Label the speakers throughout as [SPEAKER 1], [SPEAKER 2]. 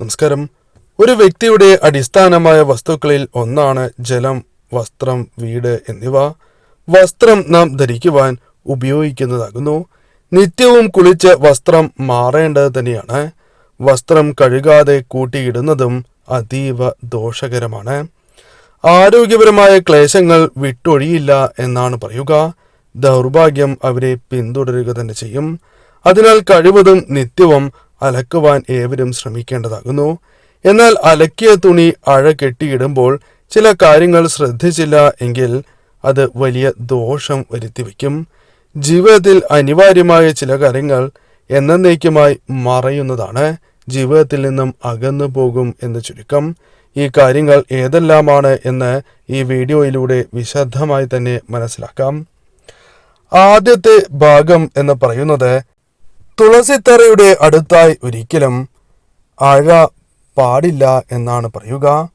[SPEAKER 1] നമസ്കാരം. ഒരു വ്യക്തിയുടെ അടിസ്ഥാനമായ വസ്തുക്കളിൽ ഒന്നാണ് ജലം വസ്ത്രം വീട് എന്നിവ. വസ്ത്രം നാം ധരിക്കുവാൻ ഉപയോഗിക്കുന്നതാകുന്നു. നിത്യവും കുളിച്ച് വസ്ത്രം മാറേണ്ടത് തന്നെയാണ്. വസ്ത്രം കഴുകാതെ കൂട്ടിയിടുന്നതും അതീവ ദോഷകരമാണ്. ആരോഗ്യപരമായ ക്ലേശങ്ങൾ വിട്ടൊഴിയില്ല എന്നാണ് പറയുക. ദൗർഭാഗ്യം അവരെ പിന്തുടരുക തന്നെ ചെയ്യും. അതിനാൽ കഴിവതും നിത്യവും അലക്കുവാൻ ഏവരും ശ്രമിക്കേണ്ടതാകുന്നു. എന്നാൽ അലക്കിയ തുണി അഴ കെട്ടിയിടുമ്പോൾ ചില കാര്യങ്ങൾ ശ്രദ്ധിച്ചില്ല എങ്കിൽ അത് വലിയ ദോഷം വരുത്തിവെക്കും. ജീവിതത്തിൽ അനിവാര്യമായ ചില കാര്യങ്ങൾ എന്നേക്കുമായി മറയുന്നതാണ്. ജീവിതത്തിൽ നിന്നും അകന്നു പോകും എന്ന് ചുരുക്കം. ഈ കാര്യങ്ങൾ ഏതെല്ലാമാണ് എന്ന് ഈ വീഡിയോയിലൂടെ വിശദമായി തന്നെ മനസ്സിലാക്കാം. ആദ്യത്തെ ഭാഗം എന്ന് പറയുന്നത് തുളസിത്തറയുടെ അടുത്തായി ഒരിക്കലും ആഴ പാടില്ല എന്നാണ് പറയുക.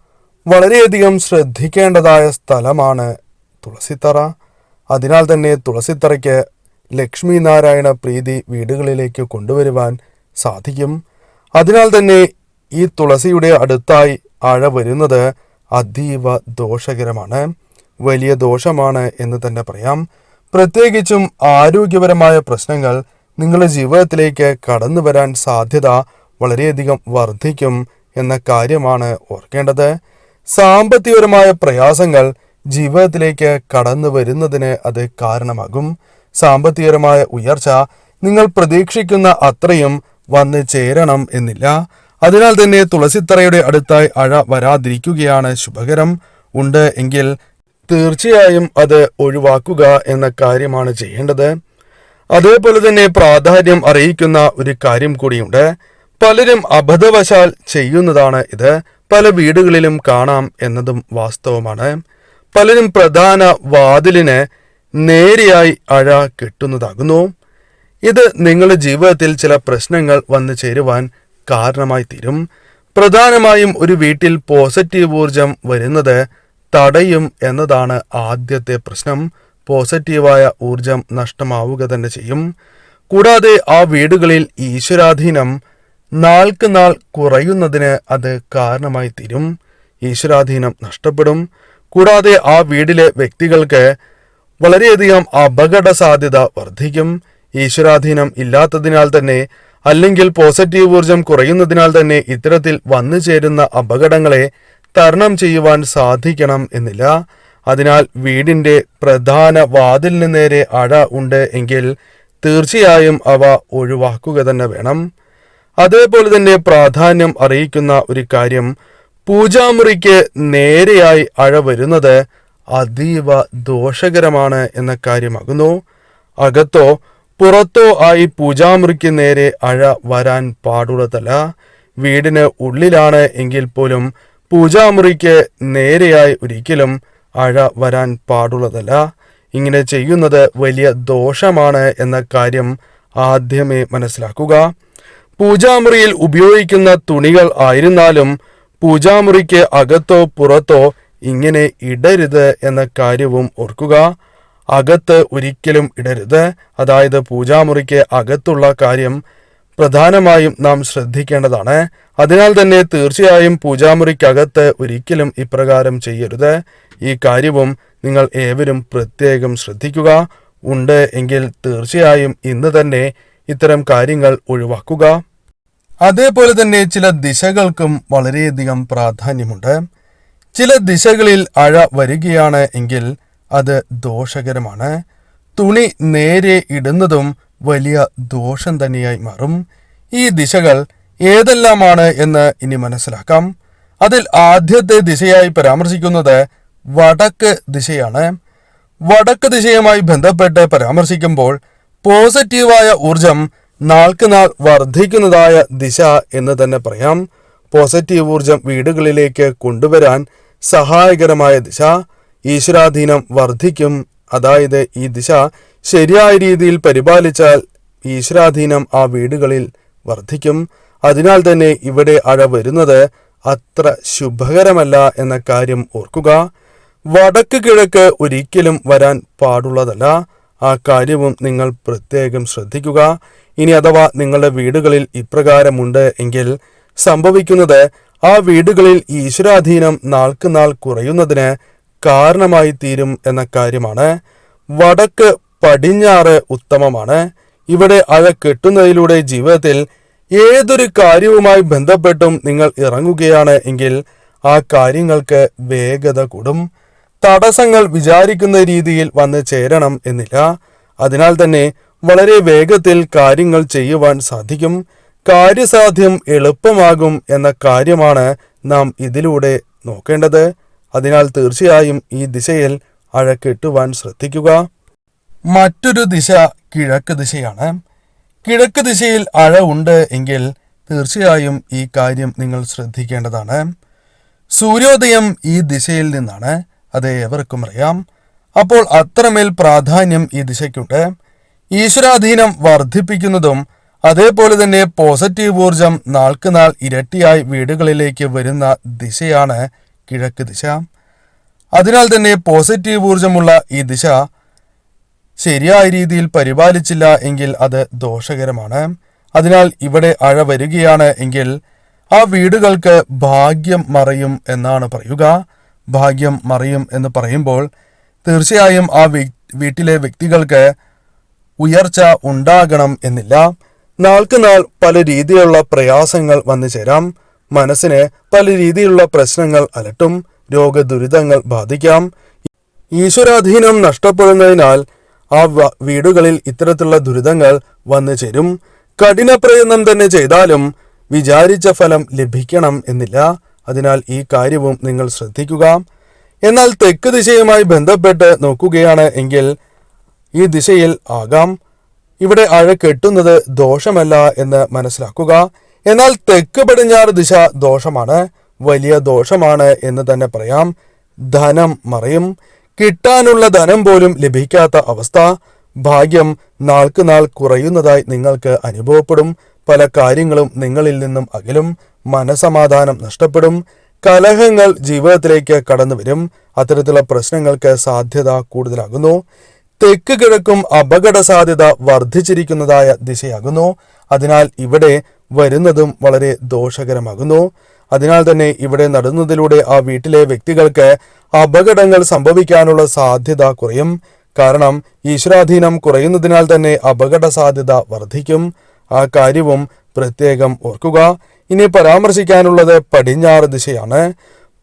[SPEAKER 1] വളരെയധികം ശ്രദ്ധിക്കേണ്ടതായ സ്ഥലമാണ് തുളസിത്തറ. അതിനാൽ തന്നെ തുളസിത്തറയ്ക്ക് ലക്ഷ്മി നാരായണ പ്രീതി വീടുകളിലേക്ക് കൊണ്ടുവരുവാൻ സാധിക്കും. അതിനാൽ തന്നെ ഈ തുളസിയുടെ അടുത്തായി അഴ വരുന്നത് അതീവ ദോഷകരമാണ്. വലിയ ദോഷമാണ് എന്ന് തന്നെ പറയാം. പ്രത്യേകിച്ചും ആരോഗ്യപരമായ പ്രശ്നങ്ങൾ നിങ്ങളുടെ ജീവിതത്തിലേക്ക് കടന്നു വരാൻ സാധ്യത വളരെയധികം വർദ്ധിക്കും എന്ന കാര്യമാണ് ഓർക്കേണ്ടത്. സാമ്പത്തികപരമായ പ്രയാസങ്ങൾ ജീവിതത്തിലേക്ക് കടന്നു വരുന്നതിന് അത് കാരണമാകും. സാമ്പത്തികപരമായ ഉയർച്ച നിങ്ങൾ പ്രതീക്ഷിക്കുന്ന അത്രയും വന്ന് ചേരണം എന്നില്ല. അതിനാൽ തന്നെ തുളസിത്തറയുടെ അടുത്തായി അഴ വരാതിരിക്കുകയാണ് ശുഭകരം. ഉണ്ട് എങ്കിൽ തീർച്ചയായും അത് ഒഴിവാക്കുക എന്ന കാര്യമാണ് ചെയ്യേണ്ടത്. അതേപോലെ തന്നെ പ്രാധാന്യം അറിയിക്കുന്ന ഒരു കാര്യം കൂടിയുണ്ട്. പലരും അബദ്ധവശാൽ ചെയ്യുന്നതാണ് ഇത്. പല വീടുകളിലും കാണാം എന്നതും വാസ്തവമാണ്. പലരും പ്രധാന വാതിലിന് നേരെയായി അഴ കെട്ടുന്നതാകുന്നു. ഇത് നിങ്ങളുടെ ജീവിതത്തിൽ ചില പ്രശ്നങ്ങൾ വന്നു ചേരുവാൻ കാരണമായി തീരും. പ്രധാനമായും ഒരു വീട്ടിൽ പോസിറ്റീവ് ഊർജം വരുന്നത് തടയും എന്നതാണ് ആദ്യത്തെ പ്രശ്നം. പോസിറ്റീവായ ഊർജം നഷ്ടമാവുക തന്നെ ചെയ്യും. കൂടാതെ ആ വീടുകളിൽ ഈശ്വരാധീനം നാൾക്ക് നാൾ കുറയുന്നതിന് അത് കാരണമായി തീരും. ഈശ്വരാധീനം നഷ്ടപ്പെടും. കൂടാതെ ആ വീടിലെ വ്യക്തികൾക്ക് വളരെയധികം അപകട സാധ്യത വർദ്ധിക്കും. ഈശ്വരാധീനം ഇല്ലാത്തതിനാൽ തന്നെ അല്ലെങ്കിൽ പോസിറ്റീവ് ഊർജം കുറയുന്നതിനാൽ തന്നെ ഇത്തരത്തിൽ വന്നു ചേരുന്ന അപകടങ്ങളെ തരണം ചെയ്യുവാൻ സാധിക്കണം എന്നില്ല. അതിനാൽ വീടിന്റെ പ്രധാന വാതിലിന് നേരെ അഴ ഉണ്ട് എങ്കിൽ തീർച്ചയായും അവ ഒഴിവാക്കുക തന്നെ വേണം. അതേപോലെ തന്നെ പ്രാധാന്യം അറിയിക്കുന്ന ഒരു കാര്യം പൂജാമുറിക്ക് നേരെയായി അഴ വരുന്നത് അതീവ ദോഷകരമാണ് എന്ന കാര്യമാകുന്നു. അകത്തോ പുറത്തോ ആയി പൂജാമുറിക്ക് നേരെ അഴ വരാൻ പാടുള്ളതല്ല. വീടിന് ഉള്ളിലാണ് എങ്കിൽ പോലും പൂജാമുറിക്ക് നേരെയായി ഒരിക്കലും അഴ വരാൻ പാടുള്ളതല്ല. ഇങ്ങനെ ചെയ്യുന്നത് വലിയ ദോഷമാണ് എന്ന കാര്യം ആദ്യമേ മനസ്സിലാക്കുക. പൂജാമുറിയിൽ ഉപയോഗിക്കുന്ന തുണികൾ ആയിരുന്നാലും പൂജാമുറിക്ക് അകത്തോ പുറത്തോ ഇങ്ങനെ ഇടരുത് എന്ന കാര്യവും ഓർക്കുക. അകത്ത് ഒരിക്കലും ഇടരുത്. അതായത് പൂജാമുറിക്ക് അകത്തുള്ള കാര്യം പ്രധാനമായും നാം ശ്രദ്ധിക്കേണ്ടതാണ്. അതിനാൽ തന്നെ തീർച്ചയായും പൂജാമുറിക്കകത്ത് ഒരിക്കലും ഇപ്രകാരം ചെയ്യരുത്. ഈ കാര്യവും നിങ്ങൾ ഏവരും പ്രത്യേകം ശ്രദ്ധിക്കുക. ഉണ്ട് എങ്കിൽ തീർച്ചയായും ഇന്ന് തന്നെ ഇത്തരം കാര്യങ്ങൾ ഒഴിവാക്കുക. അതേപോലെ തന്നെ ചില ദിശകൾക്കും വളരെയധികം പ്രാധാന്യമുണ്ട്. ചില ദിശകളിൽ അഴ വരികയാണ് എങ്കിൽ അത് ദോഷകരമാണ്. തുണി നേരെ ഇടുന്നതും വലിയ ദോഷം തന്നെയായി മാറും. ഈ ദിശകൾ ഏതെല്ലാമാണ് എന്ന് ഇനി മനസ്സിലാക്കാം. അതിൽ ആദ്യത്തെ ദിശയായി പരാമർശിക്കുന്നത് വടക്ക് ദിശയാണ്. വടക്ക് ദിശയുമായി ബന്ധപ്പെട്ട് പരാമർശിക്കുമ്പോൾ പോസിറ്റീവായ ഊർജം നാൾക്ക് നാൾ വർദ്ധിക്കുന്നതായ ദിശ എന്ന് തന്നെ പറയാം. പോസിറ്റീവ് ഊർജം വീടുകളിലേക്ക് കൊണ്ടുവരാൻ സഹായകരമായ ദിശ ഈശ്വരാധീനം വർദ്ധിക്കും. അതായത് ഈ ദിശ ശരിയായ രീതിയിൽ പരിപാലിച്ചാൽ ഈശ്വരാധീനം ആ വീടുകളിൽ വർദ്ധിക്കും. അതിനാൽ തന്നെ ഇവിടെ അഴ വരുന്നത് അത്ര ശുഭകരമല്ല എന്ന കാര്യം ഓർക്കുക. വടക്ക് കിഴക്ക് ഒരിക്കലും വരാൻ പാടുള്ളതല്ല. ആ കാര്യവും നിങ്ങൾ പ്രത്യേകം ശ്രദ്ധിക്കുക. ഇനി അഥവാ നിങ്ങളുടെ വീടുകളിൽ ഇപ്രകാരമുണ്ട് എങ്കിൽ സംഭവിക്കുന്നത് ആ വീടുകളിൽ ഈശ്വരാധീനം നാൾക്ക് നാൾ കുറയുന്നതിന് കാരണമായി തീരും എന്ന കാര്യമാണ്. വടക്ക് പടിഞ്ഞാറ് ഉത്തമമാണ്. ഇവിടെ അഴ കെട്ടുന്നതിലൂടെ ജീവിതത്തിൽ ഏതൊരു കാര്യവുമായി ബന്ധപ്പെട്ടും നിങ്ങൾ ഇറങ്ങുകയാണ് എങ്കിൽ ആ കാര്യങ്ങൾക്ക് വേഗത കൂടും. തടസ്സങ്ങൾ വിചാരിക്കുന്ന രീതിയിൽ വന്ന് ചേരണം എന്നില്ല. അതിനാൽ തന്നെ വളരെ വേഗത്തിൽ കാര്യങ്ങൾ ചെയ്യുവാൻ സാധിക്കും. കാര്യസാധ്യം എളുപ്പമാകും എന്ന കാര്യമാണ് നാം ഇതിലൂടെ നോക്കേണ്ടത്. അതിനാൽ തീർച്ചയായും ഈ ദിശയിൽ അഴക്കെട്ടുവാൻ ശ്രദ്ധിക്കുക. മറ്റൊരു ദിശ കിഴക്ക് ദിശയാണ്. കിഴക്ക് ദിശയിൽ അഴ ഉണ്ട് എങ്കിൽ തീർച്ചയായും ഈ കാര്യം നിങ്ങൾ ശ്രദ്ധിക്കേണ്ടതാണ്. സൂര്യോദയം ഈ ദിശയിൽ നിന്നാണ്. അത് എവർക്കും അറിയാം. അപ്പോൾ അത്രമേൽ പ്രാധാന്യം ഈ ദിശയ്ക്കുണ്ട്. ഈശ്വരാധീനം വർദ്ധിപ്പിക്കുന്നതും അതേപോലെ തന്നെ പോസിറ്റീവ് ഊർജം നാൾക്ക് നാൾ ഇരട്ടിയായി വീടുകളിലേക്ക് വരുന്ന ദിശയാണ് കിഴക്ക് ദിശ. അതിനാൽ തന്നെ പോസിറ്റീവ് ഊർജമുള്ള ഈ ദിശ ശരിയായ രീതിയിൽ പരിപാലിച്ചില്ല എങ്കിൽ അത് ദോഷകരമാണ്. അതിനാൽ ഇവിടെ അഴ വരികയാണ് എങ്കിൽ ആ വീടുകൾക്ക് ഭാഗ്യം മറയും എന്നാണ് പറയുക. ഭാഗ്യം മറിയും എന്ന് പറയുമ്പോൾ തീർച്ചയായും ആ വീട്ടിലെ വ്യക്തികൾക്ക് ഉയർച്ച ഉണ്ടാകണം എന്നില്ല. നാൾക്ക് നാൾ പല രീതിയിലുള്ള പ്രയാസങ്ങൾ വന്നു ചേരാം. മനസ്സിന് പല രീതിയിലുള്ള പ്രശ്നങ്ങൾ അലട്ടും രോഗദുരിതങ്ങൾ ബാധിക്കാം. ഈശ്വരാധീനം നഷ്ടപ്പെടുന്നതിനാൽ ആ വീടുകളിൽ ഇത്തരത്തിലുള്ള ദുരിതങ്ങൾ വന്നു ചേരും. കഠിന പ്രയത്നം തന്നെ ചെയ്താലും വിചാരിച്ച ഫലം ലഭിക്കണം എന്നില്ല. അതിനാൽ ഈ കാര്യവും നിങ്ങൾ ശ്രദ്ധിക്കുക. എന്നാൽ തെക്ക് ദിശയുമായി ബന്ധപ്പെട്ട് നോക്കുകയാണ് എങ്കിൽ ഈ ദിശയിൽ ആകാം. ഇവിടെ അഴ കെട്ടുന്നത് ദോഷമല്ല എന്ന് മനസ്സിലാക്കുക. എന്നാൽ തെക്ക് പടിഞ്ഞാറ് ദിശ ദോഷമാണ്. വലിയ ദോഷമാണ് എന്ന് തന്നെ പറയാം. ധനം മറയും. കിട്ടാനുള്ള ധനം പോലും ലഭിക്കാത്ത അവസ്ഥ. ഭാഗ്യം നാൾക്ക് നാൾ കുറയുന്നതായി നിങ്ങൾക്ക് അനുഭവപ്പെടും. പല കാര്യങ്ങളും നിങ്ങളിൽ നിന്നും അകലും. മനസമാധാനം നഷ്ടപ്പെടും. കലഹങ്ങൾ ജീവിതത്തിലേക്ക് കടന്നു വരും. അത്തരത്തിലുള്ള പ്രശ്നങ്ങൾക്ക് സാധ്യത കൂടുതലാകുന്നു. തെക്ക് കിഴക്കും അപകട സാധ്യത വർദ്ധിച്ചിരിക്കുന്നതായ ദിശയാകുന്നു. അതിനാൽ ഇവിടെ വരുന്നതും വളരെ ദോഷകരമാകുന്നു. അതിനാൽ തന്നെ ഇവിടെ നടന്നതിലൂടെ ആ വീട്ടിലെ വ്യക്തികൾക്ക് അപകടങ്ങൾ സംഭവിക്കാനുള്ള സാധ്യത കുറയും. കാരണം ഈശ്വരാധീനം കുറയുന്നതിനാൽ തന്നെ അപകട സാധ്യത വർദ്ധിക്കും. ആ കാര്യവും പ്രത്യേകം ഓർക്കുക. ഇനി പരാമർശിക്കാനുള്ളത് പടിഞ്ഞാറ് ദിശയാണ്.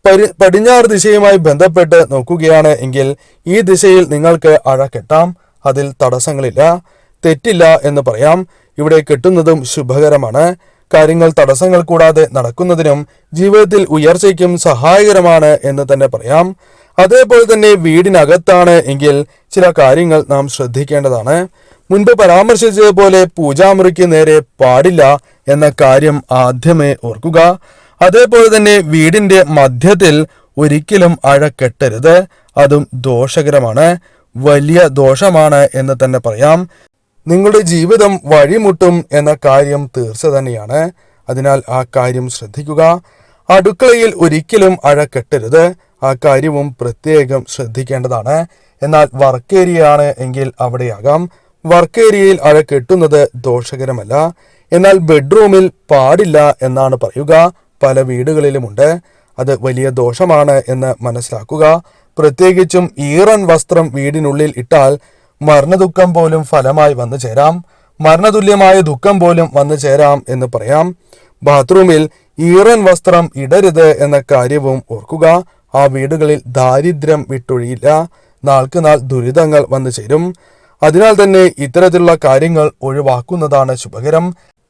[SPEAKER 1] പരി പടിഞ്ഞാറ് ദിശയുമായി ബന്ധപ്പെട്ട് നോക്കുകയാണ് എങ്കിൽ ഈ ദിശയിൽ നിങ്ങൾക്ക് അഴ കെട്ടാം അതിൽ തടസ്സങ്ങളില്ല തെറ്റില്ല എന്ന് പറയാം. ഇവിടെ കെട്ടുന്നതും ശുഭകരമാണ്. കാര്യങ്ങൾ തടസ്സങ്ങൾ കൂടാതെ നടക്കുന്നതിനും ജീവിതത്തിൽ ഉയർച്ചയ്ക്കും സഹായകരമാണ് എന്ന് തന്നെ പറയാം. അതേപോലെ തന്നെ വീടിനകത്താണ് എങ്കിൽ ചില കാര്യങ്ങൾ നാം ശ്രദ്ധിക്കേണ്ടതാണ്. മുൻപ് പരാമർശിച്ചതുപോലെ പൂജാമുറിക്ക് നേരെ പാടില്ല എന്ന കാര്യം ആദ്യമേ ഓർക്കുക. അതേപോലെ തന്നെ വീടിന്റെ മധ്യത്തിൽ ഒരിക്കലും അഴ കെട്ടരുത് അതും ദോഷകരമാണ്. വലിയ ദോഷമാണ് എന്ന് തന്നെ പറയാം. നിങ്ങളുടെ ജീവിതം വഴിമുട്ടും എന്ന കാര്യം തീർച്ച തന്നെയാണ്. അതിനാൽ ആ കാര്യം ശ്രദ്ധിക്കുക. അടുക്കളയിൽ ഒരിക്കലും അഴ കെട്ടരുത് ആ കാര്യവും പ്രത്യേകം ശ്രദ്ധിക്കേണ്ടതാണ്. എന്നാൽ വർക്ക് ഏരിയ എങ്കിൽ അവിടെയാകാം. വർക്ക് ഏരിയയിൽ അഴ കെട്ടുന്നത് ദോഷകരമല്ല. എന്നാൽ ബെഡ്റൂമിൽ പാടില്ല എന്നാണ് പറയുക. പല വീടുകളിലുമുണ്ട്. അത് വലിയ ദോഷമാണ് എന്ന് മനസ്സിലാക്കുക. പ്രത്യേകിച്ചും ഈറൻ വസ്ത്രം വീടിനുള്ളിൽ ഇട്ടാൽ മരണദുഃഖം പോലും ഫലമായി വന്നു ചേരാം. മരണതുല്യമായ ദുഃഖം പോലും വന്നു ചേരാം എന്ന് പറയാം. ബാത്റൂമിൽ ഈറൻ വസ്ത്രം ഇടരുത് എന്ന കാര്യവും ഓർക്കുക. ആ വീടുകളിൽ ദാരിദ്ര്യം വിട്ടൊഴിയില്ല. നാൾക്ക് നാൾ ദുരിതങ്ങൾ വന്നു ചേരും. അതിനാൽ തന്നെ ഇത്തരത്തിലുള്ള കാര്യങ്ങൾ ഒഴിവാക്കുന്നതാണ് ശുഭകരം.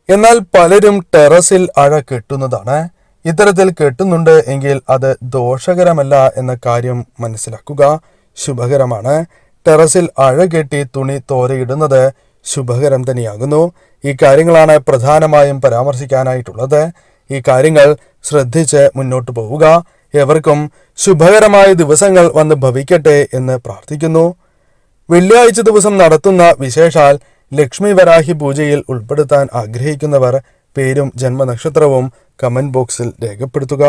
[SPEAKER 1] എന്നാൽ പലരും ടെറസിൽ അഴ കെട്ടുന്നതാണ്. ഇത്തരത്തിൽ കെട്ടുന്നുണ്ട് എങ്കിൽ അത് ദോഷകരമല്ല എന്ന കാര്യം മനസ്സിലാക്കുക ശുഭകരമാണ്. ടെറസിൽ അഴ കെട്ടി തുണി തോരയിടുന്നത് ശുഭകരം തന്നെയാകുന്നു. ഈ കാര്യങ്ങളാണ് പ്രധാനമായും പരാമർശിക്കാനായിട്ടുള്ളത്. ഈ കാര്യങ്ങൾ ശ്രദ്ധിച്ച് മുന്നോട്ട് പോവുക. എവർക്കും ശുഭകരമായ ദിവസങ്ങൾ വന്ന് ഭവിക്കട്ടെ എന്ന് പ്രാർത്ഥിക്കുന്നു. വെള്ളിയാഴ്ച ദിവസം നടത്തുന്ന വിശേഷാൽ ലക്ഷ്മി വരാഹി പൂജയിൽ ഉൾപ്പെടുത്താൻ ആഗ്രഹിക്കുന്നവർ പേരും ജന്മനക്ഷത്രവും കമന്റ് ബോക്സിൽ രേഖപ്പെടുത്തുക.